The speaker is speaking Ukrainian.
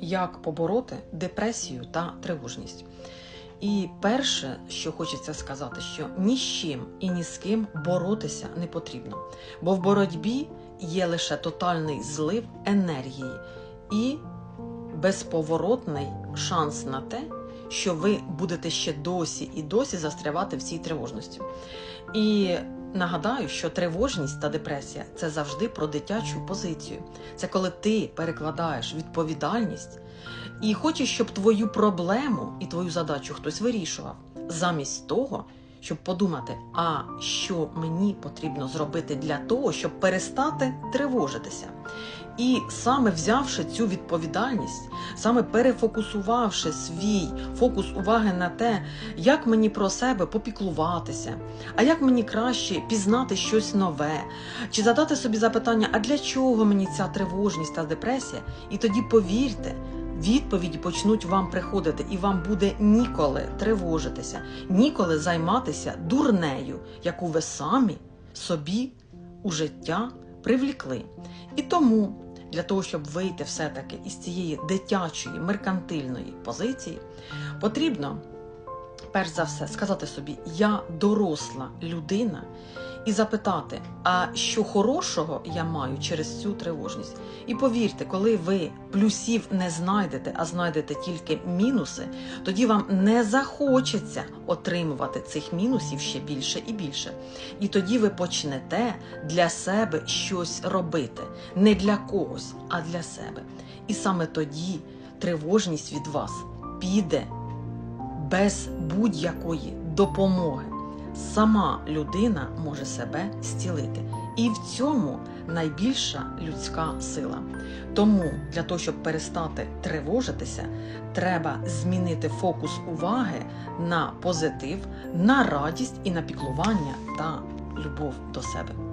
як побороти депресію та тривожність. І перше, що хочеться сказати, що ні з чим і ні з ким боротися не потрібно, бо в боротьбі є лише тотальний злив енергії і безповоротний шанс на те, що ви будете ще досі і досі застрявати в цій тривожності. І нагадаю, що тривожність та депресія це завжди про дитячу позицію. Це коли ти перекладаєш відповідальність і хочеш, щоб твою проблему і твою задачу хтось вирішував, замість того, щоб подумати, а що мені потрібно зробити для того, щоб перестати тривожитися. І саме взявши цю відповідальність, саме перефокусувавши свій фокус уваги на те, як мені про себе попіклуватися, а як мені краще пізнати щось нове, чи задати собі запитання, а для чого мені ця тривожність та депресія? І тоді повірте, відповіді почнуть вам приходити, і вам буде ніколи тривожитися, ніколи займатися дурнею, яку ви самі собі у життя привлікли. І тому для того, щоб вийти все-таки із цієї дитячої меркантильної позиції, потрібно перш за все сказати собі: я доросла людина, і запитати, а що хорошого я маю через цю тривожність. І повірте, коли ви плюсів не знайдете, а знайдете тільки мінуси, тоді вам не захочеться отримувати цих мінусів ще більше і більше. І тоді ви почнете для себе щось робити, не для когось, а для себе. І саме тоді тривожність від вас піде без будь-якої допомоги. Сама людина може себе зцілити. І в цьому найбільша людська сила. Тому для того, щоб перестати тривожитися, треба змінити фокус уваги на позитив, на радість і на піклування та любов до себе.